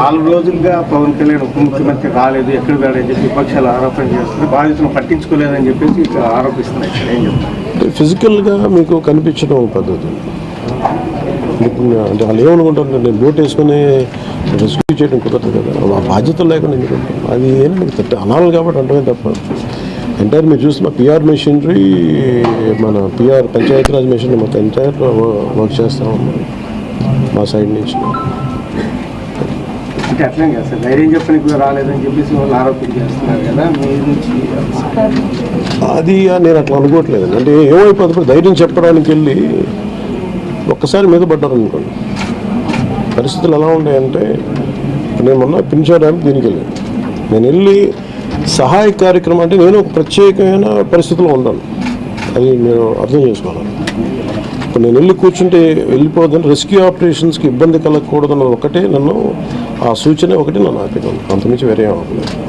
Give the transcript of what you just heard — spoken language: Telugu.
నాలుగు రోజులుగా పవన్ కళ్యాణ్ ఉప ముఖ్యమంత్రి రాలేదు ఎక్కడ రాడని చెప్పి విపక్షాలు ఆరోపణ చేస్తుంది బాధితులను పట్టించుకోలేదని చెప్పేసి ఇక్కడ ఆరోపిస్తున్నాయి ఏం చెప్తారు? ఫిజికల్గా మీకు కనిపించడం పద్ధతి. అంటే వాళ్ళు ఏమనుకుంటారు? నేను బోట్ వేసుకొని రెస్క్యూ చేయడం కుదరదు కదా. ఆ బాధ్యత లేకుండా ఎందుకు ఉంటాం? అది ఏం మీకు అనాలి కాబట్టి అంటమే తప్ప. ఎంటైర్ మీరు చూస్తున్న పిఆర్ మెషినరీ మన పిఆర్ పంచాయతీరాజ్ మెషినరీ మొత్తం ఎంటైర్ వర్క్ చేస్తా ఉన్నాం మా సైడ్ నుంచి. అంటే అట్లే కదా సార్. ధైర్యం చెప్పడానికి రాలేదని చెప్పేసి వాళ్ళు ఆరోపణ చేస్తున్నారు కదా మీ నుంచి అది నేను అట్లా అనుకోవట్లేదు. అంటే ఏమైపోతుంది? ధైర్యం చెప్పడానికి వెళ్ళి ఒక్కసారి మీద పడ్డారు అనుకోండి. పరిస్థితులు ఎలా ఉన్నాయంటే నేను మొన్న పింఛా డ్యామ్ దీనికి వెళ్ళాను. నేను వెళ్ళి సహాయ కార్యక్రమం అంటే నేను ఒక ప్రత్యేకమైన పరిస్థితిలో ఉన్నాను. అది మీరు అర్థం చేసుకోవాలి. ఇప్పుడు నేను వెళ్ళి కూర్చుంటే వెళ్ళిపోదని రెస్క్యూ ఆపరేషన్స్కి ఇబ్బంది కలగకూడదన్న ఒకటే నన్ను ఆ సూచన ఒకటి నన్ను ఆపినాను అంతమించి వేరే ఏం అవ్వలేదు